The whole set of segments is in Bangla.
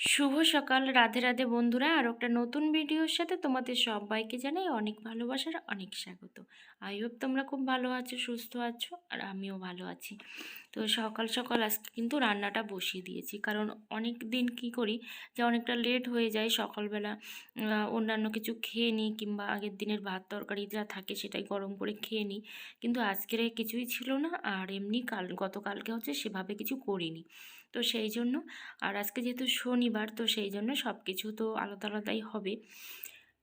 শুভ সকাল, রাধে রাধে বন্ধুরা। আর একটা নতুন ভিডিওর সাথে তোমাদের সবাইকে জানাই অনেক ভালোবাসার অনেক স্বাগত। আই হোপ তোমরা খুব ভালো আছো, সুস্থ আছো, আর আমিও ভালো আছি। তো সকাল সকাল আজকে কিন্তু রান্নাটা বসিয়ে দিয়েছি। কারণ অনেক দিন কি করি, যে অনেকটা লেট হয়ে যায়, সকালবেলা অন্যান্য কিছু খেয়ে নিই, কিংবা আগের দিনের ভাত তরকারি যা থাকে সেটাই গরম করে খেয়ে নিই। কিন্তু আজকের কিছুই ছিল না, আর এমনি কাল, গতকালকে হচ্ছে সেভাবে কিছু করিনি। তো সেই জন্য। আর আজকে যেহেতু শনিবার, তো সেই জন্য সব কিছু তো আলাদা আলাদাই হবে।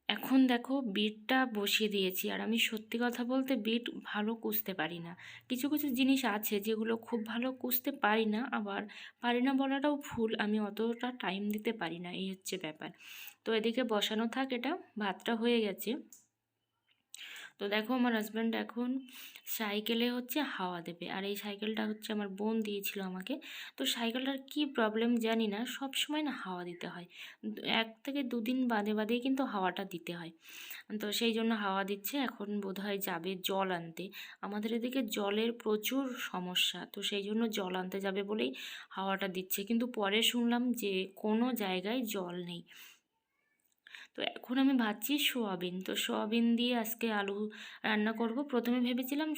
এখন দেখো বিটটা বসিয়ে দিয়েছি। আর আমি সত্যি কথা বলতে বিট ভালো কুষতে পারি না। কিছু কিছু জিনিস আছে যেগুলো খুব ভালো কুষতে পারি না, আবার পারি না বলাটাও ভুল। আমি অতটা টাইম দিতে পারি না, এই হচ্ছে ব্যাপার। তো এদিকে বসানো থাক এটা, ভাতটা হয়ে গেছে। তো দেখো আমার হাজব্যান্ড এখন সাইকেলে হচ্ছে হাওয়া দেবে। আর এই সাইকেলটা হচ্ছে আমার বোন দিয়েছিল আমাকে। তো সাইকেলটার কি প্রবলেম জানি না, সব সময় না হাওয়া দিতে হয়। এক থেকে দুদিন বাদে বাদেই কিন্তু হাওয়াটা দিতে হয়। তো সেই জন্য হাওয়া দিচ্ছে, এখন বোধহয় যাবে জল আনতে। আমাদের এদিকে জলের প্রচুর সমস্যা, তো সেই জন্য জল আনতে যাবে বলেই হাওয়াটা দিচ্ছে। কিন্তু পরে শুনলাম যে কোনো জায়গায় জল নেই। তো এখন আমি ভাবছি সোয়াবিন। তো সোয়াবিন দিয়ে আজকে আলু রান্না করব। প্রথমে ভেবেছিলাম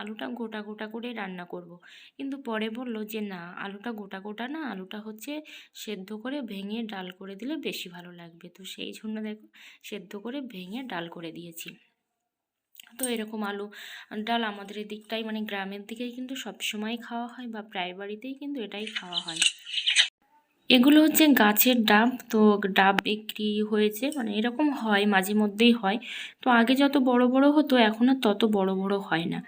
আলুটা গোটা গোটা করে রান্না করব। কিন্তু পরে বলল যে না, আলুটা গোটা গোটা না, আলুটা হচ্ছে সেদ্ধ করে ভেঙে ডাল করে দিলে বেশি ভালো লাগবে। তো সেই জন্য দেখো, সেদ্ধ করে ভেঙে ডাল করে দিয়েছি। তো এরকম আলু, ডাল আমাদের এদিকটাই মানে গ্রামের দিকেই কিন্তু সবসময় খাওয়া হয় বা প্রায় বাড়িতেই কিন্তু এটাই খাওয়া হয়। এগুলো হচ্ছে গাছের ডাব। তো ডাব বিক্রি হয়েছে। মানে এরকম হয়, মাঝে মধ্যেই হয়। তো আগে যত বড় বড় হতো, এখন আর তত বড় বড় হয় না।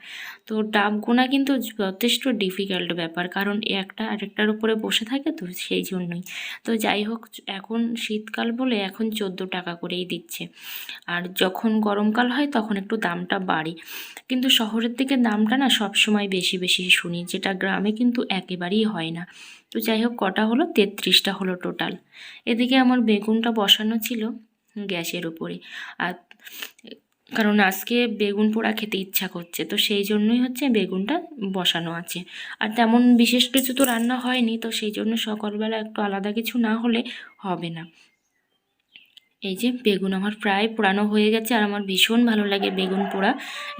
তো ডাব গোনা কিন্তু যথেষ্ট ডিফিকাল্ট ব্যাপার। কারণ একটা আরেকটার উপরে বসে থাকে তো সেই জন্যই। তো যাই হোক, এখন শীতকাল বলে এখন চোদ্দ টাকা করেই দিচ্ছে। আর যখন গরমকাল হয়, তখন একটু দামটা বাড়ে। কিন্তু শহরের দিকে দামটা না সবসময় বেশি বেশি শুনি। যেটা গ্রামে কিন্তু একেবারেই হয় না। তো যাই হোক, কটা হলো? তেত্রিশটা হলো টোটাল এদিকে আমার বেগুনটা বসানো ছিল গ্যাসের উপরে। আর কারণ আজকে বেগুন পোড়া খেতে ইচ্ছা করছে, তো সেই জন্যই হচ্ছে বেগুনটা বসানো আছে। আর তেমন বিশেষ কিছু তো রান্না হয়নি, তো সেই জন্য সকালবেলা একটু আলাদা কিছু না হলে হবে না। এই যে বেগুন আমার প্রায় পোড়ানো হয়ে গেছে আর আমার ভীষণ ভালো লাগে বেগুন পোড়া।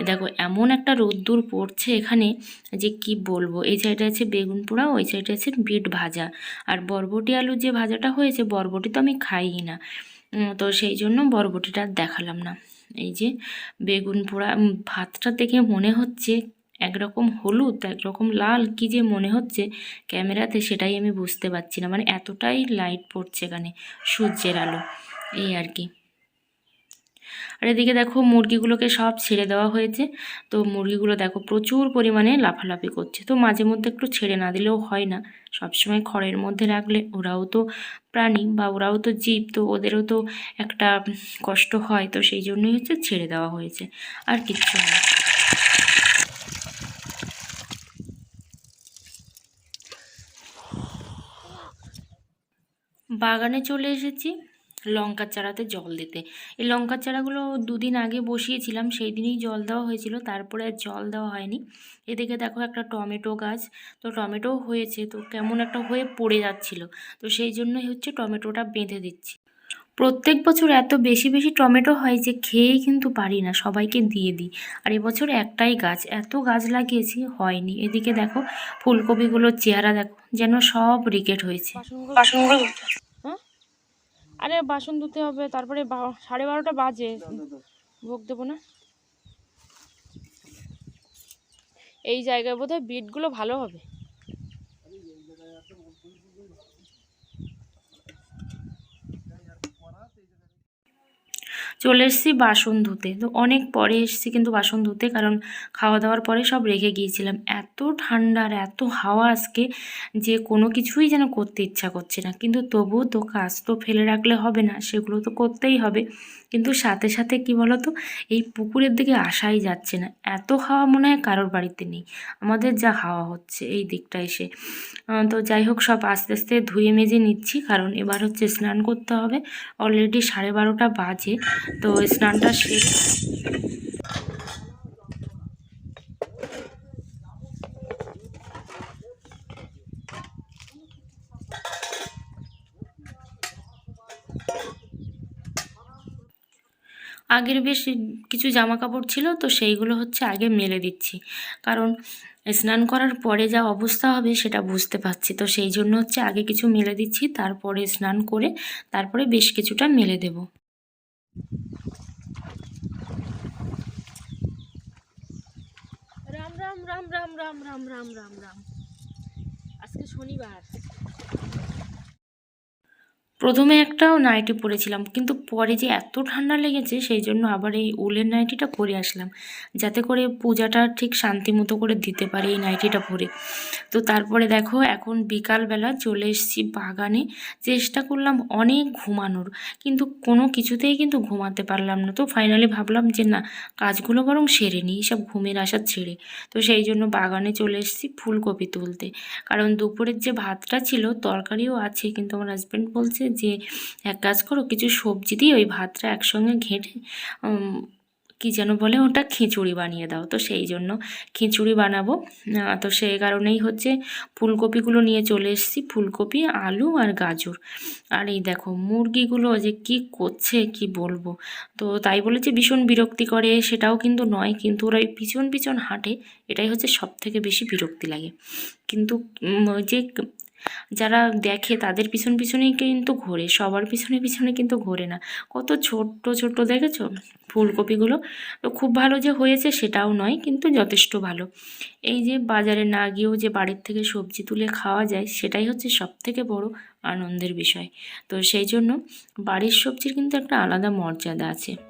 দেখো, এমন একটা রোদ্দুর পড়ছে এখানে যে কি বলব? এই সাইডে আছে বেগুন পোড়া, ওই সাইডে আছে বিট ভাজা। আর বরবটি আলু যে ভাজাটা হয়েছে, বরবটি তো আমি খাইই না। তো সেই জন্য বরবটিটা দেখালাম না। এই যে বেগুন পোড়া ভাতটা দেখে মনে হচ্ছে একরকম হলুদ, একরকম লাল, কি যে মনে হচ্ছে ক্যামেরাতে সেটাই আমি বুঝতে পারছি না। মানে এতটাই লাইট পড়ছে এখানে সূর্যের আলো। এই আর কি। আর এদিকে দেখো মুরগিগুলোকে সব ছেড়ে দেওয়া হয়েছে। তো মুরগিগুলো দেখো প্রচুর পরিমাণে লাফালাফি করছে। তো মাঝে মধ্যে একটু ছেড়ে না দিলেও হয় না। সবসময় খড়ের মধ্যে রাখলে ওরাও তো প্রাণী বা ওরাও তো জীব, তো ওদেরও তো একটা কষ্ট হয়। তো সেই জন্যই হচ্ছে ছেড়ে দেওয়া হয়েছে। আর কিচ্ছু না। বাগানে চলে এসেছি। লঙ্কার চারাতে জল দিতে। এই লঙ্কার চারাগুলো দুদিন আগে বসিয়েছিলাম সেই দিনই জল দেওয়া হয়েছিল, তারপরে আর জল দেওয়া হয়নি। এদিকে দেখো একটা টমেটো গাছ, তো টমেটো হয়েছে, তো কেমন একটা হয়ে পড়ে যাচ্ছিল, তো সেই জন্যই হচ্ছে টমেটোটা বেঁধে দিচ্ছি। প্রত্যেক বছর এত বেশি বেশি টমেটো হয় যে খেয়েই কিন্তু পারি না, সবাইকে দিয়ে দিই। আর এবছর একটাই গাছ, এত গাছ লাগিয়েছি, হয়নি। এদিকে দেখো ফুলকপিগুলোর চেহারা দেখো, যেন সব রিকেট হয়েছে। হ্যাঁ আরে বাসন ধুতে হবে, তারপরে সাড়ে বারোটা বাজে। ভোগ দেবো না? এই জায়গায় বোধহয় বিটগুলো ভালো হবে। চলে এসেছি বাসন ধুতে। তো অনেক পরে এসেছি কিন্তু বাসন ধুতে কারণ খাওয়া দাওয়ার পরে সব রেখে গিয়েছিলাম। এত ঠান্ডা আর এত হাওয়া আজকে যে কোনো কিছুই যেন করতে ইচ্ছা করছে না। কিন্তু তবুও তো কাজ তো ফেলে রাখলে হবে না, সেগুলো তো করতেই হবে। কিন্তু সাথে সাথে কি বলো তো এই পুকুরের দিকে আসাই যাচ্ছে না। এত হাওয়া মনে হয় কারোর বাড়িতে নেই। আমাদের যা হাওয়া হচ্ছে এই দিকটা এসে। তো যাই হোক, সব আস্তে আস্তে ধুয়ে মেজে নিচ্ছি। কারণ এবার হচ্ছে স্নান করতে হবে। অলরেডি সাড়ে বারোটা বাজে। তো স্নানটা শেষ। আগের বেশ কিছু জামা কাপড় ছিল, তো সেইগুলো হচ্ছে আগে মেলে দিচ্ছি। কারণ স্নান করার পরে যা অবস্থা হবে সেটা বুঝতে পারছি। তো সেই জন্য হচ্ছে আগে কিছু মেলে দিচ্ছি, তারপরে স্নান করে তারপরে বেশ কিছুটা মেলে দেব। রাম রাম রাম রাম রাম রাম রাম রাম রাম আজকে শনিবার প্রথমে একটাও নাইটি পরেছিলাম কিন্তু পরে যে এত ঠান্ডা লেগেছে সেই জন্য আবার এই উলের নাইটিটা পরে আসলাম, যাতে করে পূজাটা ঠিক শান্তি মতো করে দিতে পারি এই নাইটিটা পরে। তো তারপরে দেখো এখন বিকালবেলা চলে এসেছি বাগানে, চেষ্টা করলাম অনেক ঘুমানোর, কিন্তু কোনো কিছুতেই কিন্তু ঘুমাতে পারলাম না। তো ফাইনালি ভাবলাম যে না, কাজগুলো বরং সেরে নিই, সব ঘুমের আশা ছেড়ে। তো সেই জন্য বাগানে চলে এসেছি ফুলকপি তুলতে, কারণ দুপুরের যে ভাতটা ছিল তরকারিও আছে, কিন্তু আমার হাজব্যান্ড বলছে যে এক কাজ করো, কিছু সবজি দিয়ে ওই ভাতটা একসঙ্গে ঘেঁটে কি যেন বলে ওটা খিচুড়ি বানিয়ে দাও। তো সেই জন্য খিচুড়ি বানাবো। তো সেই কারণেই হচ্ছে ফুলকপিগুলো নিয়ে চলে এসেছি। ফুলকপি, আলু আর গাজর। আর এই দেখো মুরগিগুলো যে কি করছে, কি বলব? তো তাই বলে যে ভীষণ বিরক্তি করে, সেটাও কিন্তু নয়, কিন্তু ওরা ওই পিছন পিছন হাঁটে, এটাই হচ্ছে সব থেকে বেশি বিরক্তি লাগে। কিন্তু যে যারা দেখে তাদের পিছন পিছনেই কিন্তু ঘোরে, সবার পিছনে পিছনে কিন্তু ঘোরে না। কত ছোট্ট ছোট্ট দেখেছ ফুলকপিগুলো? তো খুব ভালো যে হয়েছে সেটাও নয়, কিন্তু যথেষ্ট ভালো। এই যে বাজারে না গিয়েও যে বাড়ির থেকে সবজি তুলে খাওয়া যায়, সেটাই হচ্ছে সব থেকে বড় আনন্দের বিষয়। তো সেই জন্য বাড়ির সবজির কিন্তু একটা আলাদা মর্যাদা আছে।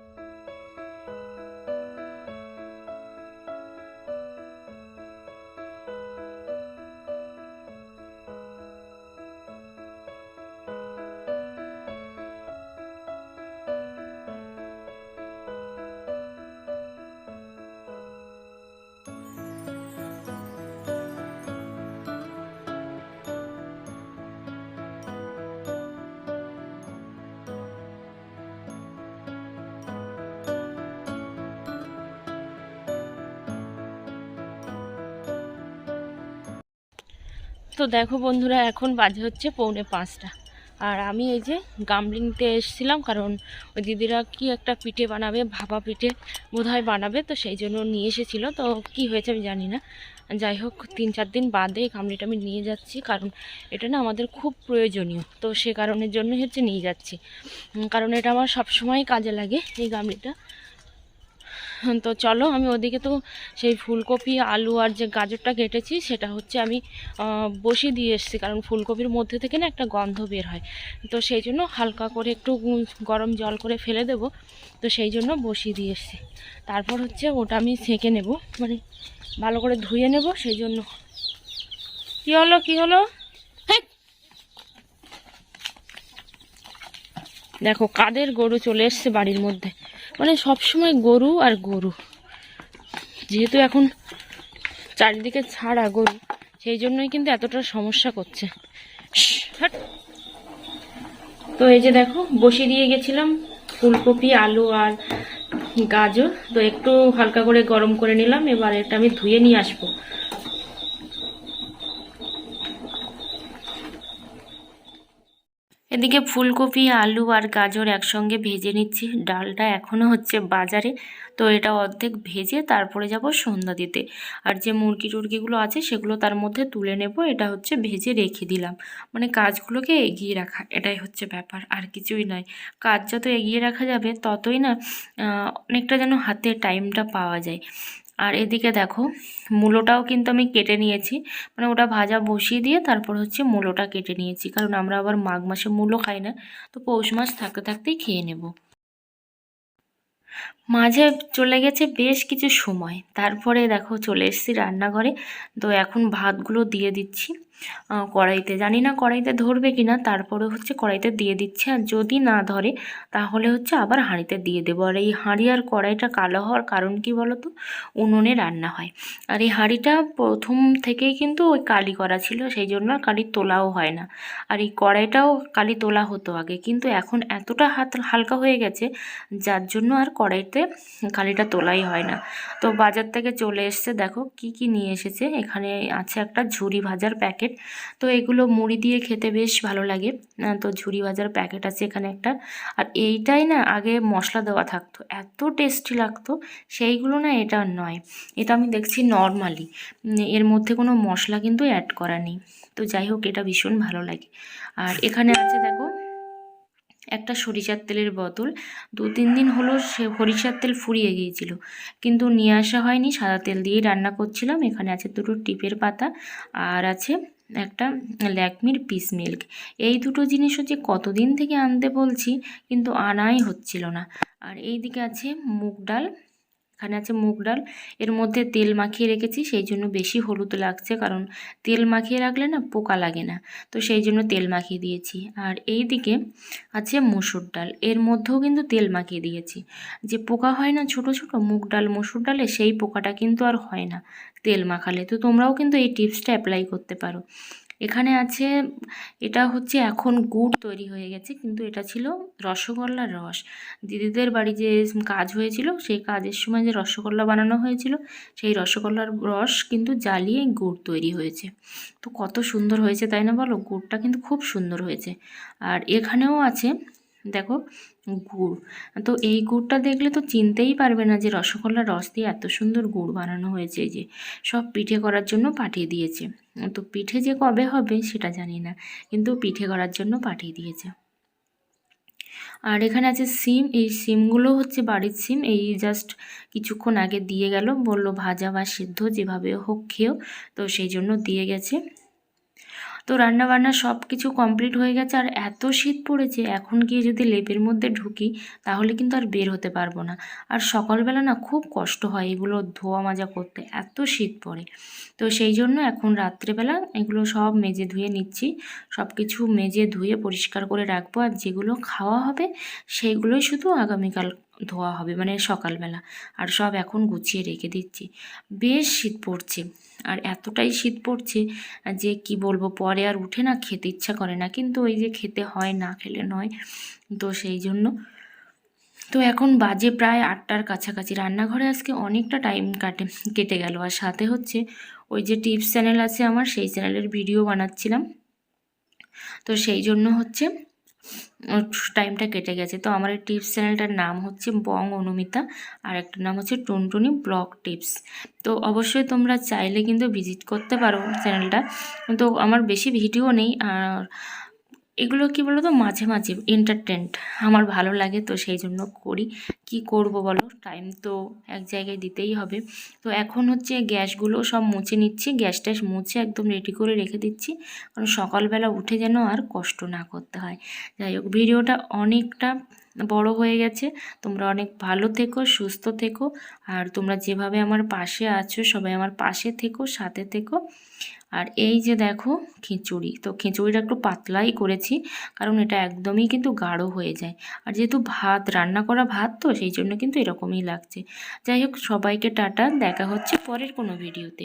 তো দেখো বন্ধুরা, এখন বাজে হচ্ছে পৌনে পাঁচটা। আর আমি এই যে গামলিংতে এসেছিলাম, কারণ ওই দিদিরা কি একটা পিঠে বানাবে, ভাপা পিঠে বোধহয় বানাবে, তো সেই জন্য নিয়ে এসেছিল। তো কি হয়েছে আমি জানি না। যাই হোক, তিন চার দিন বাদে এই গামলিটা আমি নিয়ে যাচ্ছি, কারণ এটা না আমাদের খুব প্রয়োজনীয়। তো সে কারণের জন্যই হচ্ছে নিয়ে যাচ্ছি। কারণ এটা আমার সবসময় কাজে লাগে এই গামলিটা। তো চলো আমি ওদিকে তো সেই ফুলকপি, আলু আর যে গাজরটা কেটেছি, সেটা হচ্ছে আমি বসিয়ে দিয়ে এসেছি। কারণ ফুলকপির মধ্যে থেকে না একটা গন্ধ বের হয়। তো সেই জন্য হালকা করে একটু গরম জল করে ফেলে দেব। তো সেই জন্য বসিয়ে দিয়ে এসেছি। তারপর হচ্ছে ওটা আমি সেঁকে নেব। মানে ভালো করে ধুয়ে নেব, সেই জন্য। কী হলো কী হলো! দেখো, কাদের গরু চলে এসছে বাড়ির মধ্যে। মানে সব সময় গরু আর গরু। যেহেতু এখন চারিদিকে ছাড়া গরু, সেই জন্যই কিন্তু এতটা সমস্যা করছে। তো এই যে দেখো, বসিয়ে দিয়ে গেছিলাম ফুলকপি, আলু আর গাজর। তো একটু হালকা করে গরম করে নিলাম, এবার এটা আমি ধুয়ে নিয়ে আসব। এদিকে ফুলকপি, আলু আর গাজর একসঙ্গে ভেজে নিচ্ছি। ডালটা এখনও হচ্ছে বাজারে, তো এটা অর্ধেক ভেজে তারপরে যাব সন্ধ্যা দিতে। আর যে মুরগি টুরগিগুলো আছে সেগুলো তার মধ্যে তুলে নেব, এটা হচ্ছে ভেজে রেখে দিলাম। মানে কাজগুলোকে এগিয়ে রাখা, এটাই হচ্ছে ব্যাপার, আর কিছুই নয়। কাজ যত এগিয়ে রাখা যাবে ততই না অনেকটা যেন হাতে টাইমটা পাওয়া যায়। আর এদিকে দেখো, মূলোটাও কিন্তু আমি কেটে নিয়েছি। মানে ওটা ভাজা বসিয়ে দিয়ে তারপর হচ্ছে মূলোটা কেটে নিয়েছি। কারণ আমরা আবার মাঘ মাসে মূলো খাই না, তো পৌষ মাস থাকতে থাকতেই খেয়ে নেব। মাঝে চলে গেছে বেশ কিছু সময়। তারপরে দেখো চলে এসেছি রান্নাঘরে। তো এখন ভাতগুলো দিয়ে দিচ্ছি। কড়াইতে। জানি না কড়াইতে ধরবে কি না তারপরে হচ্ছে কড়াইতে দিয়ে দিচ্ছে। আর যদি না ধরে, তাহলে হচ্ছে আবার হাঁড়িতে দিয়ে দেবো। আর এই হাঁড়ি আর কড়াইটা কালো হওয়ার কারণ কি বলো তো উনুনে রান্না হয়। আর এই হাঁড়িটা প্রথম থেকেই কিন্তু ওই কালি করা ছিল, সেই জন্য কালি তোলাও হয় না। আর এই কড়াইটাও কালি তোলা হতো আগে, কিন্তু এখন এতটা হাত হালকা হয়ে গেছে, যার জন্য আর কড়াইতে কালিটা তোলাই হয় না। তো বাজার থেকে চলে এসছে, দেখো কি কি নিয়ে এসেছে। এখানে আছে একটা ঝুরি ভাজার প্যাকেট। তো এগুলো মুড়ি দিয়ে খেতে বেশ ভালো লাগে। তো ঝুড়ি ভাজার প্যাকেট আছে এখানে একটা। আর এইটাই না আগে মশলা দেওয়া থাকতো। এত টেস্টি লাগতো। সেইগুলো না এটা নয়। এটা আমি দেখছি নর্মালি এর মধ্যে কোনো মশলা কিন্তু অ্যাড করা নেই। তো যাই হোক, এটা ভীষণ ভালো লাগে। আর এখানে আছে দেখো, একটা সরিষার তেলের বোতল। দু, তিন দিন হলো সে সরিষার তেল ফুরিয়ে গিয়েছিল। কিন্তু নিয়ে আসা হয়নি। সাদা তেল দিয়েই রান্না করছিলাম। এখানে আছে দুটো টিপের পাতা। আর আছে একটা ল্যাকমির পিস মিল্ক। এই দুটো জিনিস হচ্ছে কতদিন থেকে আনতে বলছি, কিন্তু আনাই হচ্ছিল না। আর এই দিকে আছে মুগ ডাল এখানে আছে মুগ ডাল। এর মধ্যে তেল মাখিয়ে রেখেছি, সেই জন্য বেশি হলুদ লাগছে কারণ তেল মাখিয়ে রাখলে না পোকা লাগে না। তো সেই জন্য তেল মাখিয়ে দিয়েছি। আর এই দিকে আছে মসুর ডাল। এর মধ্যেও কিন্তু তেল মাখিয়ে দিয়েছি। যে পোকা হয় না ছোট ছোট মুগ ডাল, মসুর ডালে সেই পোকাটা কিন্তু আর হয় না তেল মাখালে। তো তোমরাও কিন্তু এই টিপসটা অ্যাপ্লাই করতে পারো। এখানে আছে, এটা হচ্ছে এখন গুড় তৈরি হয়ে গেছে, কিন্তু এটা ছিল রসগোল্লার রস। দিদিদের বাড়ি যে কাজ হয়েছিল, সেই কাজের সময় যে রসগোল্লা বানানো হয়েছিল, সেই রসগোল্লার রস কিন্তু জ্বালিয়ে গুড় তৈরি হয়েছে। তো কত সুন্দর হয়েছে, তাই না বলো? গুড়টা কিন্তু খুব সুন্দর হয়েছে। আর এখানেও আছে, দেখো গুড়। তো এই গুড়টা দেখলে তো চিনতেই পারবে না যে রসগোল্লার রস দিয়ে এত সুন্দর গুড় বানানো হয়েছে যে, সব পিঠে করার জন্য পাঠিয়ে দিয়েছে। তো পিঠে যে কবে হবে সেটা জানি না, কিন্তু পিঠে করার জন্য পাঠিয়ে দিয়েছে। আর এখানে আছে সিম, এই সিমগুলো হচ্ছে বাড়ির সিম, এই জাস্ট কিছুক্ষণ আগে দিয়ে গেল, বলল ভাজা বা সিদ্ধ যেভাবে হোক খেয়েও, তো সেই জন্য দিয়ে গেছে। তো রান্না বান্না সব কিছু কমপ্লিট হয়ে গেছে আর এত শীত পড়েছে, এখন গিয়ে যদি লেপের মধ্যে ঢুকি, তাহলে কিন্তু আর বের হতে পারব না। আর সকালবেলা না খুব কষ্ট হয় এগুলো ধোয়া মাজা করতে, এত শীত পড়ে। তো সেই জন্য এখন রাত্রেবেলা এগুলো সব মেজে ধুয়ে নিচ্ছি সব কিছু মেজে ধুয়ে পরিষ্কার করে রাখব আর যেগুলো খাওয়া হবে, সেইগুলোই শুধু আগামীকাল ধোয়া হবে মানে সকালবেলা। আর সব এখন গুছিয়ে রেখে দিচ্ছি। বেশ শীত পড়ছে। আর এতটাই শীত পড়ছে যে কি বলব, পরে আর উঠে না, খেতে ইচ্ছা করে না। কিন্তু ওই যে খেতে হয়, না খেলে নয়। তো সেই জন্য। তো এখন বাজে প্রায় আটটার কাছাকাছি। রান্নাঘরে আজকে অনেকটা টাইম কাটে, কেটে গেল। আর সাথে হচ্ছে ওই যে টিপস চ্যানেল আছে আমার, সেই চ্যানেলের ভিডিও বানাচ্ছিলাম। তো সেই জন্য হচ্ছে টাইমটা কেটে গেছে। তো আমার এই টিপস চ্যানেলটার নাম হচ্ছে বং অনুমিতা, আর একটা নাম হচ্ছে টুনটুনি ব্লগ টিপস তো অবশ্যই তোমরা চাইলে কিন্তু ভিজিট করতে পারো চ্যানেলটা তো আমার বেশি ভিডিও নেই, আর এগুলো কি বলো তো মাঝে মাঝে এন্টারটেন্ট আমার ভালো লাগে, তো সেই জন্য করি। কি করব বলো? টাইম তো এক জায়গায় দিতেই হবে। তো এখন হচ্ছে গ্যাসগুলো সব মুছে নিচ্ছি। গ্যাস ট্যাস মুছে একদম রেডি করে রেখে দিচ্ছি। কারণ সকালবেলা উঠে যেন আর কষ্ট না করতে হয়। যাই হোক, ভিডিওটা অনেকটা বড় হয়ে গেছে। তোমরা অনেক ভালো থেকো, সুস্থ থেকো। আর তোমরা যেভাবে আমার পাশে আছো, সবাই আমার পাশে থেকো, সাথে থেকো। আর এই যে দেখো খিচুড়ি, তো খিচুড়িটা একটু পাতলাই করেছি, কারণ এটা একদমই কিন্তু গাঢ় হয়ে যায়। আর যেহেতু ভাত, রান্না করা ভাত তো, সেই জন্য কিন্তু এরকমই লাগছে। যাই হোক, সবাইকে টাটা, দেখা হচ্ছে পরের কোনো ভিডিওতে।